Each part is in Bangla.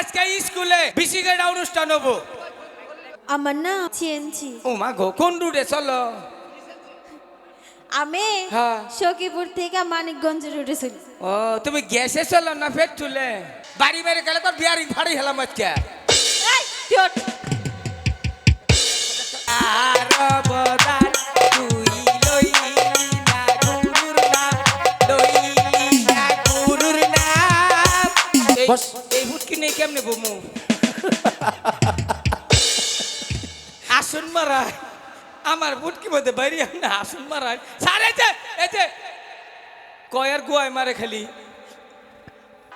আজকে স্কুলে বিসিকেটা অনুষ্ঠান হব। আমার নাম চিয়েনছি ও মা গো কোন রুটে? চলো। আমি হ্যাঁ। সখীপুর থেকে মানিকগঞ্জ রুটে চলি। ও তুমি গ্যাসে চলো না পেট্রোলে? বাড়ি বাড়ি গেলে তো বিয়ারিং ফাড়ি হেলাম আজকে। এই, তুই আর অবদান তুই লইলি না কেমনে বমু আসুন মারায় আমার বুটকি মধ্যে বাইরে না, আসুন মারায় সারে যে, এই যে, কয়ার গুয়ায় মারে খালি।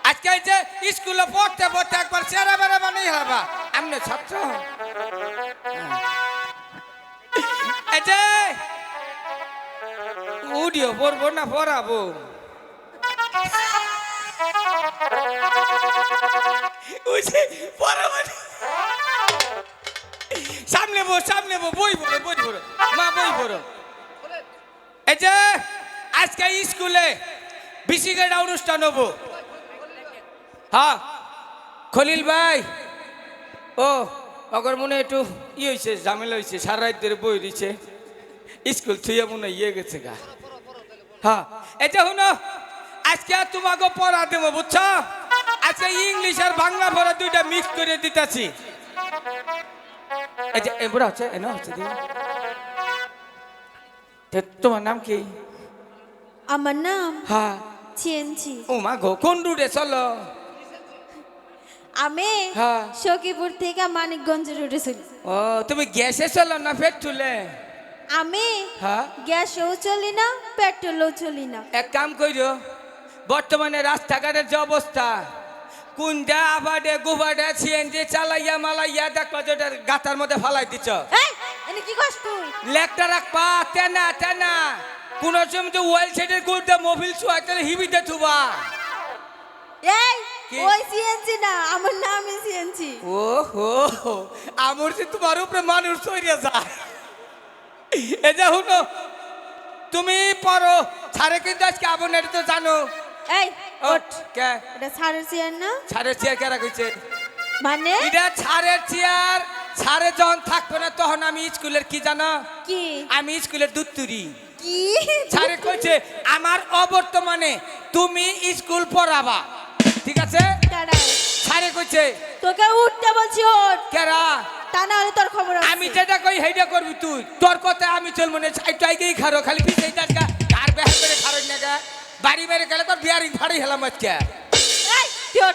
আজকে এই যে স্কুলে পড়তে পড়তে একবার চেরা বেড়া বানিয়ে হবা আমনে ছাত্র। এই যে উডিও পড়ব না, পড়াবো? সামনে বো সামনে বো, বই পড়ো বই পড়ো। মা, বই পড়ো। এই যে, আজকে স্কুলে বিসিকেটা অনুষ্ঠান হব। হ্যাঁ খলিল ভাই। ও, অগর মনে একটু ই হয়েছে ঝামেলা হয়েছে সারা রাত বই দিছে। স্কুল থুয়ে মনে ইয়ে গেছে গা। হ্যাঁ এটা শুনো, আজকে তোমাকে পড়া দেবো, বুঝছ? আজকে ইংলিশ আর বাংলা পড়া দুইটা মিক্স করে দিতেছি। যে এবার হচ্ছে এনে হচ্ছে তোমার নাম কি? আমার নাম হ্যাঁ। চিয়েনছি ও মা গো কোন রুটে চলো? আমি হ্যাঁ। সখীপুর থেকে মানিকগঞ্জ রুটে চলি। ও তুমি গ্যাসে চলো না পেট্রোলে? আমি হ্যাঁ। গ্যাসেও চলি না পেট্রোলও চলি না। এক কাম কইরো বর্তমানে রাস্তাঘাটের যে অবস্থা কুন্ডা আবাডে গুবাডে সিএনজি চালাইয়া মালাইয়া দেখবা যে ওটার গাতার মধ্যে ফালাই দিছ। কি কস তুই? লেকটা রাখবা তেনা তেনা। কোন সময় তো ওয়েল সেটের গুড়তে মোবিল ছুয়া তাহলে হিবিতে থুবা। এই? ওই সিএনজি না আমার নামই সিএনজি। ও হো আমার যে তোমার উপরে মানুষ তৈরি যায়। এ যে শুনো তুমি পড়ো ছাড়ে কিন্তু আজকে আবন এটা তো জানো। এই ওঠ কে? এটা সারের চেয়ার না? ছাড়ের চেয়ার কেরা কইছে মানে? এটা ছাড়ের চেয়ার ছাড়ে যখন থাকবে না তখন আমি স্কুলের কি জানো? কি? আমি স্কুলের দুত্তুরি। কি? ছাড়ে কইছে আমার অবর্তমানে তুমি স্কুল পড়াবা। ঠিক আছে? ছাড়ে কইছে তোকে উঠতে বলছি ওঠ। কেরা তা না হলে তোর খবর আমি যেটা কই সেইটা করবি তুই। তোর কথা আমি চলবো না। চাইটাইকেই খারো খালি যাস গা কার বেহার করে খারো না গা। বাড়ি বাড়ি গেলে তোর বিয়ারিং ফাড়ি হেলাম আজকে। এই, তুই।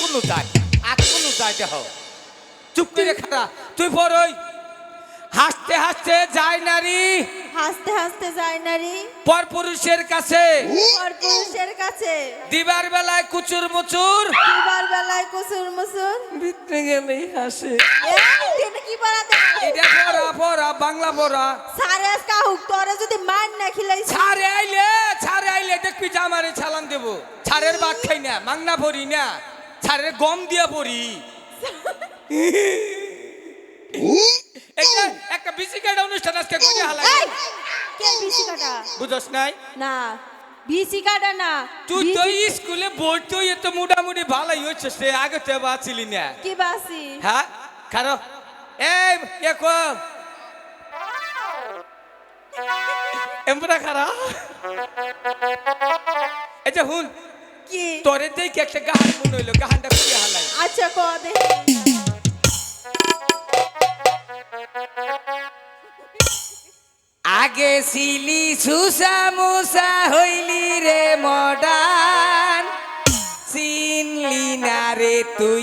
কোনো আর কোনো দেহ। তুই বড়ই হাসতে হাসতে যায় নারী। হাসতে হাসতে যায় না রে পর পুরুষের কাছে। পর পুরুষের কাছে। দিবার বেলায় কুচুর মুচুর দিবার বেলায় কুসুর মুচুর ভিতরে গেলেই হাসে। কি পড়াতে এটা পড়া পড়া বাংলা পড়া। সারে আজ কাহুক তোরে যদি মার না খিলাই ছাড়ে আইলে ছাড়ে আইলে দেখবি জামারে ছালান দেব। ছাড়ের ভাত খাই না মাংনা পড়ি না। ছাড়ের গম দিয়া পড়ি একটা একটা বিসিকেট অনুষ্ঠান আজকে করে হালাই কে বিসি কাটা বুঝস নাই? না বিসি কাটা না তুই তো স্কুলে পড়তে এত মোটামুটি ভালোই হচ্ছে সে আগে তো বাঁচিলি না। কি বাসি হ্যাঁ? খারো এই একো এমরা খারা এই যে হুন কি তোরে দেখি একটা গাহান মনে হইল গাহানটা হালাই আচ্ছা ক দে আগে সিলি সুসা মুসা হইলি রে মডান। চিনলি না রে তুই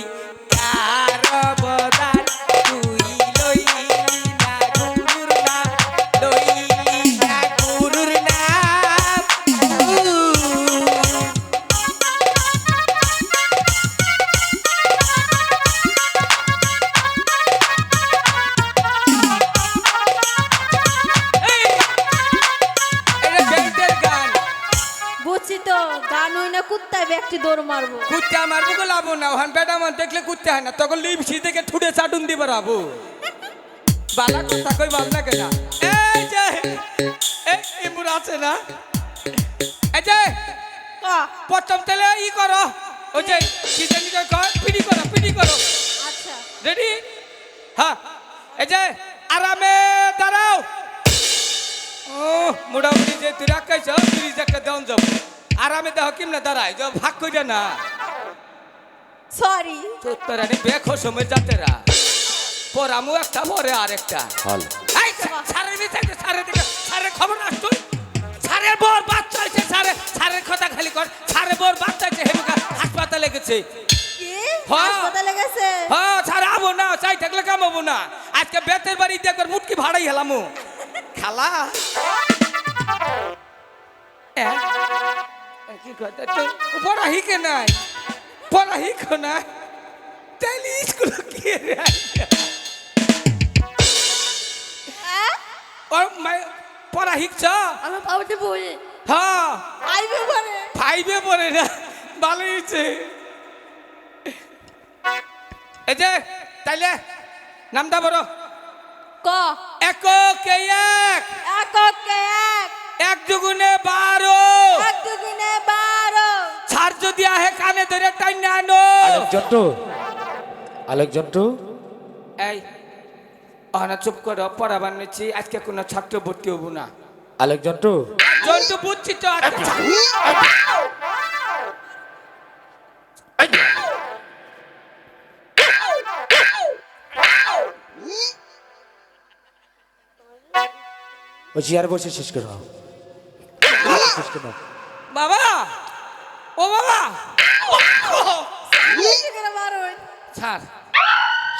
গান হই না কুত্তায় ব্যক্তি দৌড় মারবো। কুত্তে আমার বুকে লাভ না ওখান বেটা আমার দেখলে কুত্তে হয় না। তখন লিপসি থেকে ঠুটে চাটুন দিবে রাবু। বালা কথা কই ভালো লাগে না এই যে এই ইমুর আছে না? এই যে ক? প্রথম তেলে ই করো। ওই যে কি জানি কয়, কয় পিডি করো পিডি করো। আচ্ছা। রেডি হ্যাঁ। এই যে আরামে দাঁড়াও। ও মোটামুটি যে তুই রাখাইছ তিরিশ একটা দেওয়ান যাব। আরামে দেহ কেমনে দাঁড়ায়? যে ভাগ কইরা না। সরি চোত্তরানি বেখো সময় যাতেরা পরামু একটা পরে আরেকটা। হল এই সারের বিচারতে সারের দিকে সারের খবর না তুই। সারের বর বাচ্চা হয়েছে সারে সারের কথা খালি কর। সারের বর বাচ্চা হয়েছে হেমুকা হাসপাতালে গেছে। কি। হাসপাতালে গেছে? হ্যাঁ ছাড় আবো না চাই থাকলে কামাবো না। আজকে বেতের বাড়িতে একবার মুটকি ভাড়াই হেলামু। খালা। পড়া হিকে নাই পড়া হিকো নাই হ্যাঁ? মাই- পড়া হিকছ আমি বলি হ্যাঁ আইবে পরে ফাইভে পড়ে না ভালো হয়েছে এই যে তাইলে নামটা বড় ক একে এক এককে এক এক দুগুণে বারো। এক দুগুণে বারো। ছাড় যদি আহে কানে ধরে টাই না আনো। আলেক জন্টু আলেক জন্টু এই অনা চুপ করো পড়াবার নিচ্ছি আজকে কোনো ছাত্র ভর্তি হব না। আলেক জন্টু জন্তু বুঝছি তো আচ্ছা ওই বসে শেষ করো। শেষ করো বাবা! ও বাবা! ছাড়।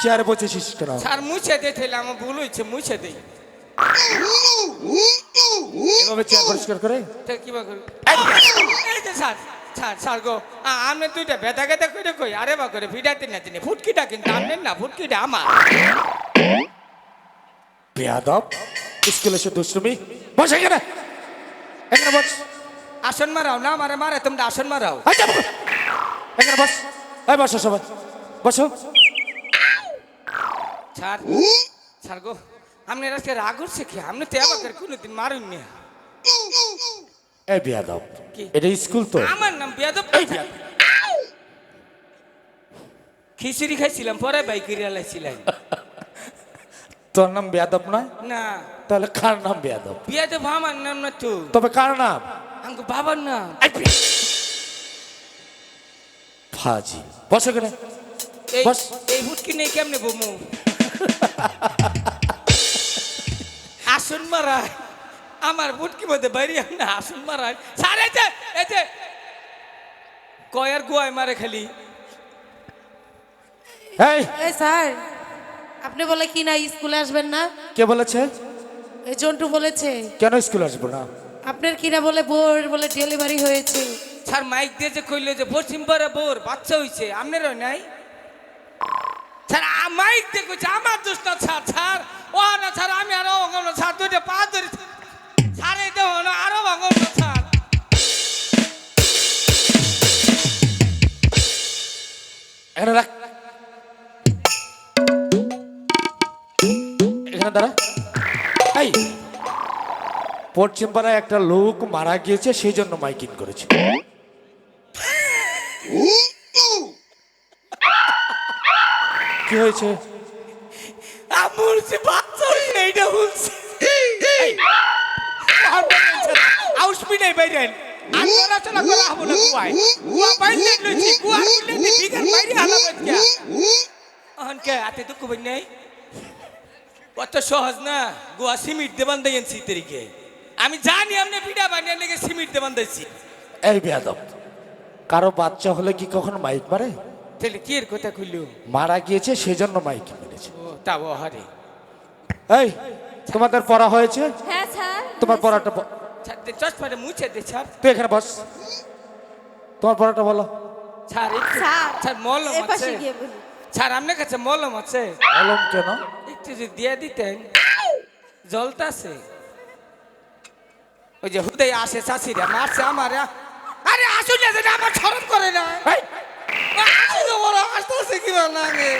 চেয়ারে বসে শেষ করো ছাড় মুছে দিয়েছিল আমার ভুল হয়েছে মুছে দিই এভাবে চেয়ার পরিষ্কার করে? তা কিবা করি এই যে স্যার স্যার স্যার গো। আ- আপনি দুইটা বেদা গেদা করে কই আরে বা করে ভিডাতে না তিনি ফুটকিটা কিন্তু আনলেন না ফুটকিটা আমার। বেয়াদব স্কুলে এসে দুষ্টুমি বস এখানে। এখানে বস আসন মারাও না মারে মারে তোমরা আসন মারাও এখানে বস এই বসো সবাই বসো স্যার স্যার গো আপনি আজকে রাগ উঠছে কি আপনি তো এবার কোনোদিন মারুন না এই বেয়াদব? এটা স্কুল তো আমার নাম বিয়াদব খিচুড়ি খাইছিলাম পরে বাইক লাইছিলাম তোর নাম বেয়াদব নয়? না। তাহলে কার নাম বেয়াদব? বিয়াদব আমার নাম না তো। তবে কার নাম? আমাকে বাবার নাম। ফাজি বস এখানে। এই বস। এই ফুটকি নেই কেমনে বমু? আসন মারায় আমার ফুটকি মধ্যে বাইরে না আসন মারায় স্যার এই যে এই যে। কয়ার গোয়ায় মারে খালি। এই এই স্যার। আপনি বলে কি না স্কুলে আসবেন না? কে বলেছে? এই জন্টু বলেছে। কেন স্কুলে আসব না? আপনার কিনা বলে বোর বলে ডেলিভারি হয়েছে? স্যার মাইক দিয়ে যে কইলো যে পশ্চিম পাড়া বোর বাচ্চা হইছে আপনারও নাই? স্যার মাইক দিয়ে কইছে আমার দোষ না স্যার স্যার। ও না স্যার আমি আর ও না স্যার দুইটা পা পশ্চিম পাড়ায় একটা লোক মারা গিয়েছে সেই জন্য মাইকিং করেছে। কি হয়েছে? আমার যে বাচ্চা হইছে এইটা বলছি। আউসবি নাই বাইরেন আর নড়াচড়া করা হব না কুয়ায়। কুয়া বাইরে লইছি কুয়া খুলে বিঘার বাইরে হালা বাচ্চা অহন আতে দুঃখ বই নাই? অত সহজ না গোয়া সিমিট দেবান দেন শীতেরিকে আমি জানি আপনি পিঠা বানিয়ে লেগে সিমিট দেবান দিয়েছি এই বেয়াদব কারও বাচ্চা হলে কি কখনো মাইক মারে? তাহলে কি এর কথা কইলো? মারা গিয়েছে সেই জন্য মাইক মেরেছে। ও তা ও হরে এই তোমাদের পড়া হয়েছে? হ্যাঁ স্যার। তোমার পড়াটা ব- ছাড় দে চশমাটা মুছে দে ছাড়। তুই এখানে বস। তোমার পড়াটা বলো। স্যার ছাড় মলম এই পাশে আছে। গিয়ে বলি ছাড় আপনার কাছে মলম আছে। বললাম কেন? একটু যদি দিয়ে দিতেন। জলতাছে ওই যে হুদয় আসে চাষিরা মারছে আমার। আরে আসুন না আমার ছরম করে না। এই, আসলে ওরা আসতেছে কি লাগে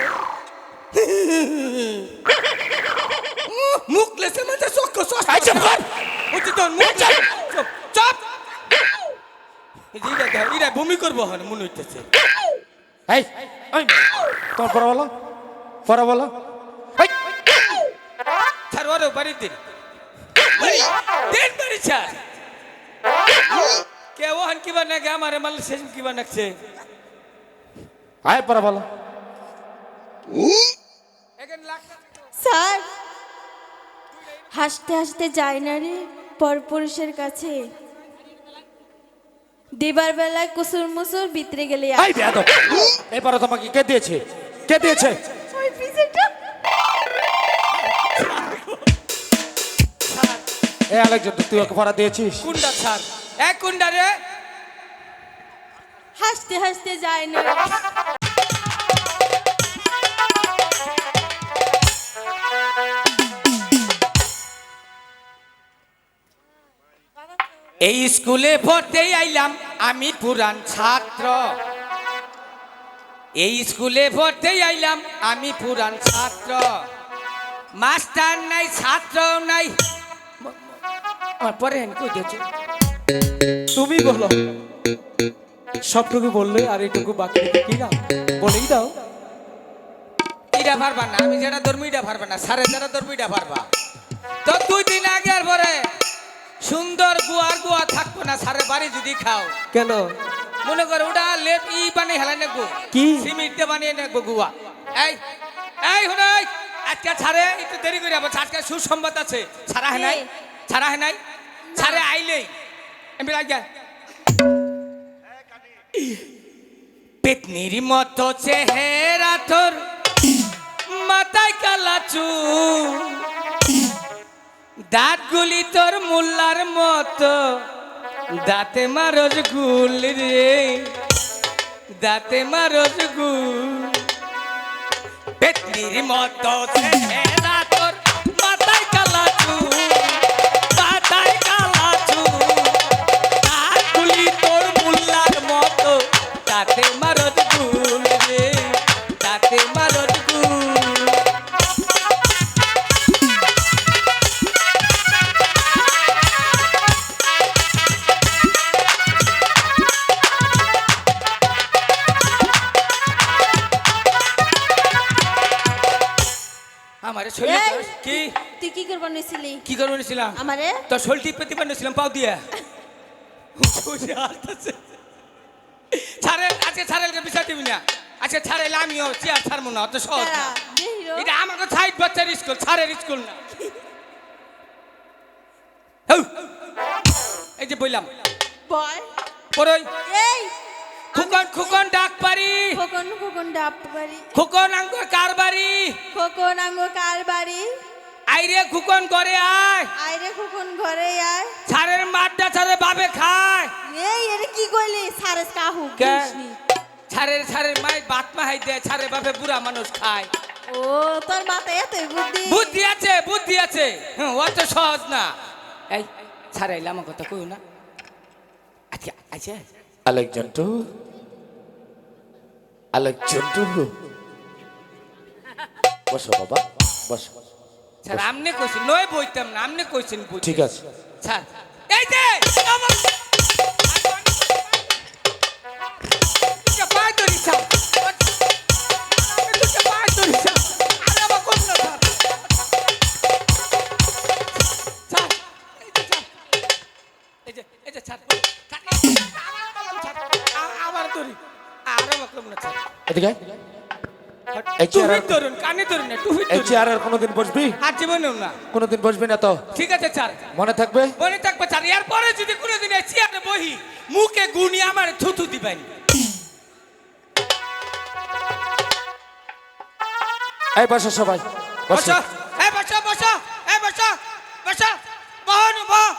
মুখ লেসে মানে চক্ক এই চুপ কর। উচিত মুখ চুপ। চুপ। এই যে ইরা দেখ, ভূমি করব হন মনে হইতেছে। এই এই, পড়া বলো পড়া বলো এই, স্যার ওরে দিন দিন বাড়ি স্যার কে ওহান কিবা নাকি আমার মাল শেষ কিবা নাকছে আয় পড়া বলো এখানে স্যার হাসতে হাসতে যায় না রে পরপুরুষের কাছে। দিবার বেলায় কুসুর মুসুর ভিতরে গেলে এই বেয়াদব। এই পড়া তোমাকে কে দিয়েছে? কে দিয়েছে? ওই পিছেটা এই আলেকজান্ডার তুই ওকে পড়া দিয়েছিস? কুন্ডা স্যার এক কুন্ডা রে। হাসতে হাসতে যায় না। এই স্কুলে পড়তেই আইলাম আমি পুরান ছাত্র। এই স্কুলে পড়তেই আইলাম আমি পুরান ছাত্র। মাস্টার নাই ছাত্র নাই আমার পরে হেন কই দিয়েছে তুমি বলো। সবটুকু বললে আর এটুকু বাকি কি না বলেই দাও। ইটা পারবা না আমি যেটা ধরবো ইটা পারবা না সাড়ে যেটা ধরবো ইটা পারবা। তো দুই দিন আগে আর পরে সুন্দর গুয়ার গুয়া থাকব না সারে বাড়ি যদি খাও। কেন? মনে করো ওটা লেপ ই বানিয়ে হেলাই নেব। কি? সিমেন্ট দিয়ে বানিয়ে নেব গুয়া। এই এই হুনাই আজকে ছাড়ে একটু দেরি করে আজকে সুসংবাদ আছে। ছাড়া নাই? এই। ছাড়া হয় নাই? ছাড়ে আইলেই। এমনি আজ্ঞা। পেতনির মতো চেহারা তোর, মাথায় কালা চুল। দাঁতগুলি তোর মোল্লার মতো। দাঁতে মারজ গুল রে। দাঁতে মারজ গুল। পেতনির মতো চেহারা আমারে? তো শোলটি পেতে পারছিলাম পাও দিয়া। বুঝে আসতেছে। ছাড়ে আজকে ছাড়েল বিষয় দিবি না আজকে ছাড়েল আমিও চেয়ার ছাড়বো না অত সহজ না? এটা আমাকে সাইড বাচ্চার স্কুল ছাড়ের স্কুল না। এই যে বললাম। পরই এই খুকন খুকন ডাক পারি। খোকন খোকন ডাব বাড়ি খুকন আঙ্গুর কার বাড়ি? খোকন আঙ্গ কার বাড়ি? আইরে খুকন করে আয়। আইরে খোকন ঘরে আয়। ছাড়ের মাঠটা ছাড়ে বাবে খায়। এই এর কি কইলি? সারেস কাহু। ছাড়ের ছাড়ের মাই বাত মাহাই দেয় ছাড়ে বাপে বুড়া মানুষ খায়। ও তোর মাথায় এতই বুদ্ধি। বুদ্ধি আছে বুদ্ধি আছে। হ্যাঁ, অত সহজ না। এই ছাড়াইলে আমার কথা কই না। আচ্ছা আচ্ছা। আলেকজান্ডু আলেকজান্ডু বসো বাবা বসো। স্যার আমনে কইছেন নয় বইতাম না আমনে কইছেন বুঝি ঠিক আছে স্যার এই যে আমার দুটা ধরি, স্যার। আমি ধরি, স্যার। আরে আমার কোন না, স্যার। স্যার, এই যে, এই যে, স্যার। স্যার, এই যে, আমার আ- আমার ধরি। আর আমার কলম না, স্যার। এদিকে আয়। এই চেয়ার ধরুন, কানে ধরুন না, টুপি এই ধরুন। কোনোদিন বসবি? আর জীবনেও না। কোনোদিন বসবি না তো? ঠিক আছে স্যার মনে থাকবে? মনে থাকবে স্যার এরপরে যদি কোনোদিন এই চেয়ারে বহি মুখে গুনি আমার থুথু দিবেন। এই বসো সবাই। বসো। এই বসো বসো। এই বসো। বসো। বহন বহ।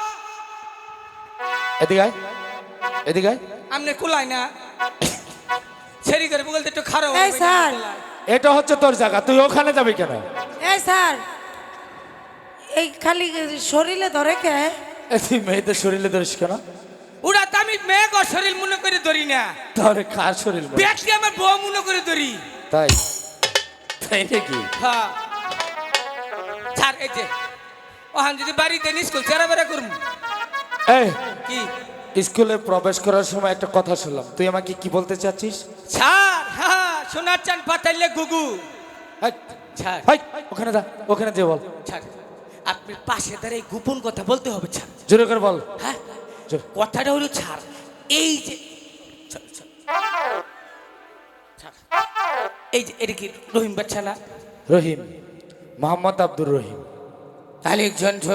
এদিকে আয়। এদিকে আয়। আমনে কুলাই না। সেরি করে বগল একটু খারাপ এই স্যার। এটা হচ্ছে তোর জায়গা তুই ওখানে যাবি কেন? এই স্যার এই খালি শরীরে ধরে কে? এ, তুই মেয়েদের শরীরে ধরিস কেন? ওরা তো আমি মেঘ ও শরীর মনে করে ধরি না। তাহলে কার শরীর? ব্যক্তি আমার বউ মনে করে ধরি। তাই? তাই নাকি? হ্যাঁ। স্যার এই যে ওহান যদি বাড়িতে স্কুল চেরা বেড়া করুন এই কি? স্কুলে প্রবেশ করার সময় একটা কথা শুনলাম। তুই আমাকে কি বলতে চাচ্ছিস? ছাড় সোনার চান পাতাইলে গুগু। ছাড়। ওখানে যা ওখানে যে বল। ছাড়। আপনি পাশে দাঁড়িয়ে গোপন কথা বলতে হবে ছাড়। জোরে করে বল। হ্যাঁ? কথাটা হলো ছাড়। এই যে। এই যে এটা কি রহিম বাচ্চা না? রহিম মোহাম্মদ আব্দুর রহিম। আলেকজান্ড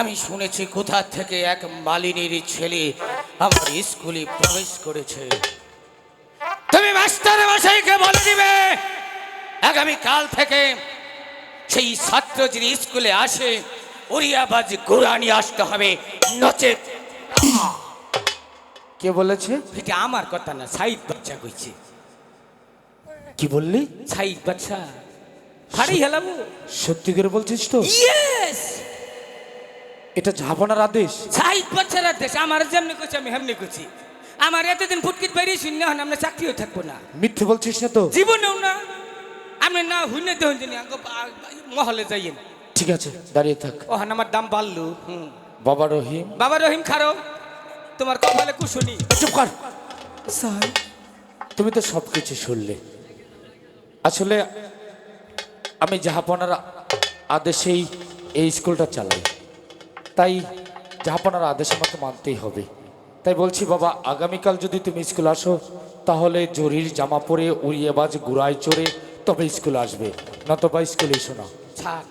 আমি শুনেছি কোথা থেকে এক মালিনীর ছেলে আমার স্কুলে প্রবেশ করেছে। তুমি মাস্টার মশাইকে বলে দিবে। আগামী কাল থেকে সেই ছাত্র যদি স্কুলে আসে ওরিয়াবাজ গোড়া নিয়ে আসতে হবে। নচেত। কে বলেছে? এটা আমার কথা না সাইদ বাচ্চা কইছে। কি বললি? সাইদ বাচ্চা হারি হেলাবো সত্যি করে বলছিস তো? ইয়েস এটা ঝাপনার আদেশ। সাইদ বাচ্চারা দেশ আমার যেমনি কইছে আমি হেমনি করছি আমার এতদিন ফুটকিট বেরিয়ে শুনি না আমরা চাকরিও থাকব না। মিথ্যে বলছিস না তো? জীবনেও না। আমি না হুইনে দেহ মহলে যাই ঠিক আছে দাঁড়িয়ে থাক। ওহান আমার দাম বাড়লো হুম। বাবা রহিম। বাবা রহিম খারো তোমার কপালে কুশুনি চুপ কর। স্যার। তুমি তো সব কিছু শুনলে। আসলে আমি জাহাপনার আদেশেই এই স্কুলটা চালাই। তাই জাহাপনার আদেশ আমাকে মানতেই হবে। তাই বলছি বাবা আগামীকাল যদি তুমি স্কুল আসো তাহলে জরির জামা পরে উড়িয়ে বাজ গুড়ায় চড়ে তবে স্কুল আসবে। নতবা স্কুলে এসো না। ছাড়।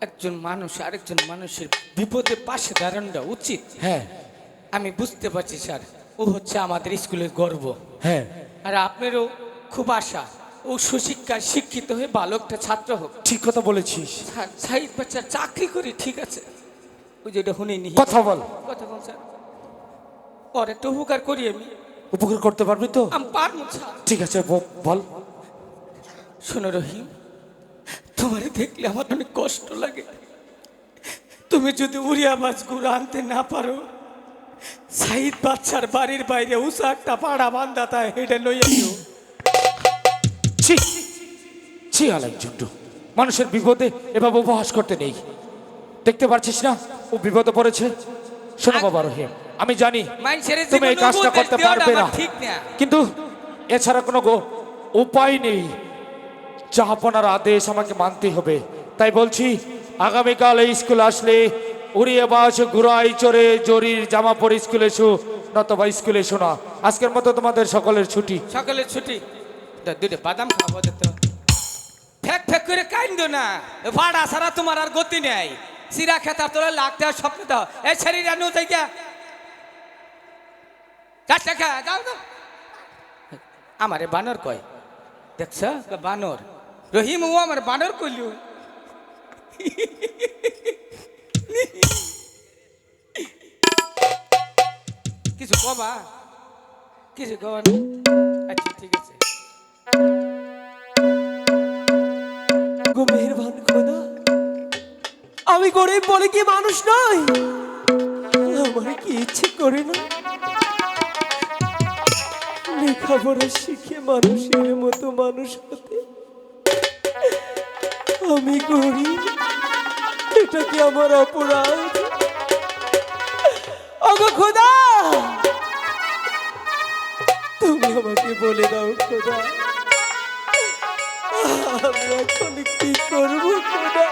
একজন মানুষ আরেকজন মানুষের বিপদে পাশে দাঁড়ানোটা উচিত। হ্যাঁ। আমি বুঝতে পারছি স্যার ও হচ্ছে আমাদের স্কুলের গর্ব। হ্যাঁ। আর আপনারও খুব আশা। ও সুশিক্ষায় শিক্ষিত হয়ে ভালো একটা ছাত্র হোক। ঠিক কথা বলেছিস। স্যার সাহিদ বাচ্চা চাকরি করি ঠিক আছে। ওই যেটা শুনে নি কথা বল। কথা বল স্যার। ওর একটা উপকার করি আমি। উপকার করতে পারবি তো? আমি পারব ঠিক আছে বল। শোনো রহিম তোমারে দেখলে আমার অনেক কষ্ট লাগে। তুমি যদি উড়িয়া মাছ গুঁড়ো আনতে না পারো সাইদ বাচ্চার বাড়ির বাইরে উষা একটা পাড়া বান্ধা তাই হেঁটে লইয়া ছি ছি আলাই জন্টু মানুষের বিপদে এভাবে উপহাস করতে নেই। দেখতে পারছিস না? ও বিপদে পড়েছে। শোনো বাবা রহিম আমি জানি তুমি এই কাজটা করতে পারবে না। কিন্তু এছাড়া কোনো উপায় নেই জাহাপনার আদেশ আমাকে মানতে হবে। তাই বলছি আগামীকাল এই স্কুল আসলে উড়িয়ে বাস ঘুরাই চড়ে জরির জামা পরে স্কুলে এসো নতবা স্কুলে এসো না। আজকের মতো তোমাদের সকলের ছুটি। সকলের ছুটি। দুটো বাদাম খাব তো। ফেক ফেক করে কাইন্দ না। ভাড়া ছাড়া তোমার আর গতি নেই। সিরা খেতার তোরা লাগতে আর স্বপ্ন দাও এই শরীর আনু তো আমারে বানর কয়, দেখছ বানর? রহিম ও আমার বানর কইল। কিছু কবা? কিছু কবা আচ্ছা ঠিক আছে। মেহেরবান খোদা, আমি গরিব বলে কি মানুষ নয়? আমার কি ইচ্ছে করে না? লেখাপড়া শিখে মানুষের মতো মানুষ হতে আমি গরিব। এটা কি আমার অপরাধ? ওগো খোদা! তুমি আমাকে বলে দাও খোদা। আমি এখন কি করব খোদা?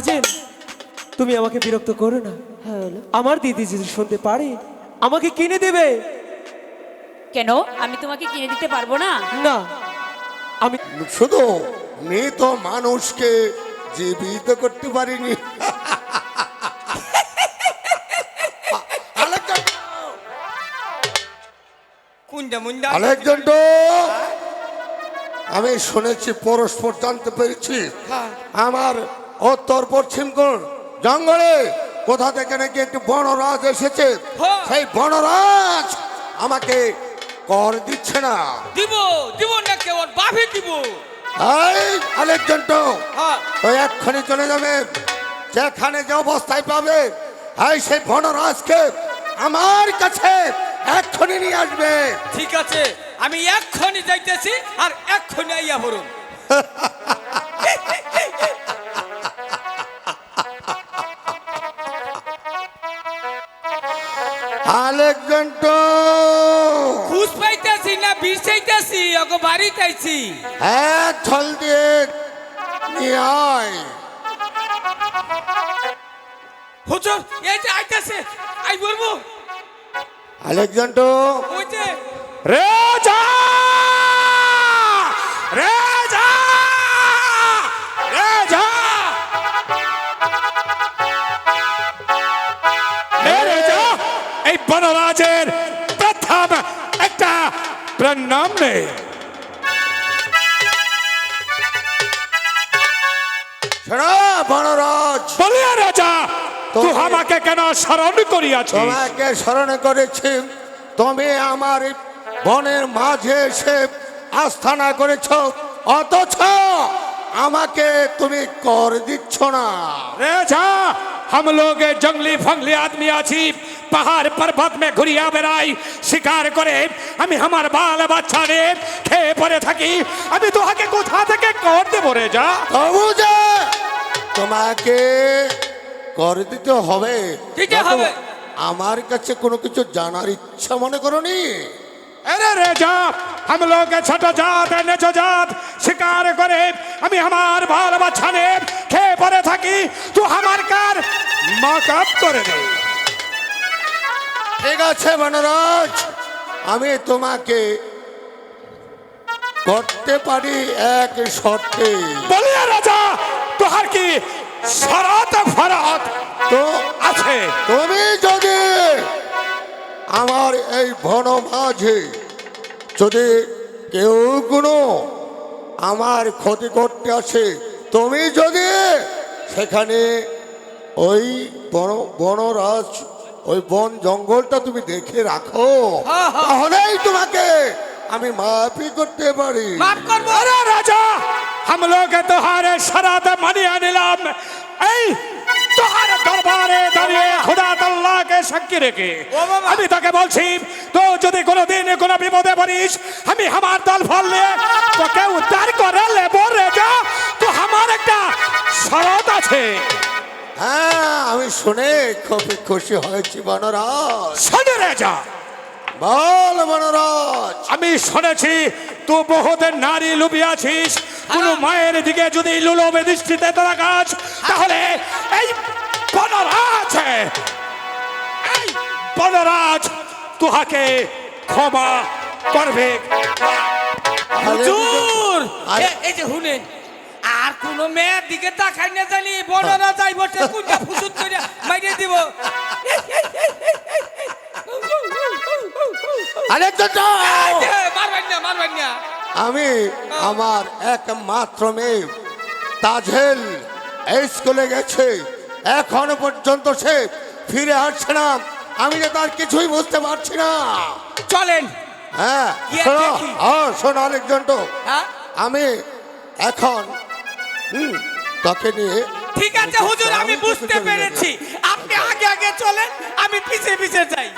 তাজেল তুমি আমাকে বিরক্ত করো না। আমার দিদি যদি শুনতে পারে আমাকে কিনে দেবে। কেন? আমি তোমাকে কিনে দিতে পারব না? না আমি শুধু মৃত মানুষকে জীবিত করতে পারিনি। কুন্ডা মুন্ডা আলেকজান্ডার আমি শুনেছি পরস্পর জানতে পেরেছি। আমার উত্তর পশ্চিম জঙ্গলে? কোথা থেকে নাকি একটি বনরাজ এসেছে? হ্যাঁ। সেই বনরাজ আমাকে কর দিচ্ছে না। দিব দিব না কেবল বাফে দিব। এই আলেকজান্ডার হ্যাঁ। তো এক্ষুনি চলে যাবে। যেখানে যে অবস্থায় পাবে এই সেই বনরাজকে আমার কাছে এক্ষুনি নিয়ে আসবে। ঠিক আছে আমি এক্ষুনি যাইতেছি আর এক্ষুনি আইয়া পড়ুন ঘণ্টা। খুশ পাইতেছি না বিষ চাইতেছি ওকে বাড়ি চাইছি। হ্যাঁ ছল দিয়ে নিয়ে আয়। হুজুর এই যে আইতেছে আই বলব। আলেকজান্ডার ওই যে। রেজা প্রণাম নেই শোনো বনরাজ। বলিয়া রাজা তুই তোমাকে- আমাকে কেন স্মরণ করিয়াছিস? তোমাকে স্মরণ করেছি তুমি আমার বনের মাঝে এসে আস্থানা করেছ অথচ আমাকে তুমি কর দিচ্ছ না। रेजा हम लोग जंगली फंगली आदमी আছি পাহাড় পর্বত মে ঘুরিয়া বেড়াই শিকার করে আমি আমার বাল বাচ্চা রে খেয়ে পড়ে থাকি আমি তোহাকে কোথা থেকে কর দেবো রে যা তবু যে তোমাকে কর দিতে হবে দিতে দেখো, হবে। আমার কাছে কোনো কিছু জানার ইচ্ছা মনে করনি अरे रेजा हम लोग ছোট জাত নেচ জাত শিকার করে আমি আমার বাল বাচ্চা নে খেয়ে পড়ে থাকি তুই আমার কার মাকআপ করে দে ঠিক আছে বনরাজ আমি তোমাকে করতে পারি এক শর্তে বলিয়া রাজা তোহার কি শরত ফরত তো আছে তুমি যদি আমার এই বন মাঝে যদি কেউ কোনো আমার ক্ষতি করতে আসে তুমি যদি সেখানে ওই বন বনরাজ ওই বন জঙ্গলটা তুমি দেখে রাখো হ্যাঁ, হ্যাঁ। তাহলেই তোমাকে আমি মাফি করতে পারি মাফ করবো अरे राजा हम लोग तुम्हारे शरात मानिया नीलम ऐ तुम्हारे দরবারে দাঁড়িয়ে খোদা তাল্লাহকে সাক্ষী রেখে আমি তাকে বলছি তো যদি কোনো দিন কোনো বিপদে পড়িস আমি আমার দল ফল নিয়ে তোকে উদ্ধার করে লেবো রে তো আমার একটা শরৎ আছে। হ্যাঁ আমি শুনে খুবই খুশি হয়েছি বনরাজ। শোনে রেজা। বল বনরাজ। আমি শুনেছি তো বহুত নারী লুবিয়াছিস কোনো হ্যাঁ। মায়ের দিকে যদি লুলোবে দৃষ্টিতে তোরা কাজ হ্যাঁ। তাহলে এই বনরাজ! এই বনরাজ তুহাকে ক্ষমা করবে। হুজুর! এই যে শুনেন আর কোন মেয়ের দিকে তাকাই না জানি বড়রা যাই বসে কুঞ্জা ফুসুত করে মাইরে দিব। আরে তো মারবেন না মারবেন না। আমি আমার একমাত্র মেয়ে তাজেল এই স্কুলে গেছে। এখনও পর্যন্ত সে ফিরে আসছে না। আমি যে তার কিছুই বুঝতে পারছি না। চলেন। হ্যাঁ শোনো। হ্যাঁ শোনো আরেকজন তো। আমি এখন হুম তোকে নিয়ে ঠিক আছে হুজুর আমি বুঝতে পেরেছি। আপনি আগে আগে চলেন আমি পিছে পিছে যাই।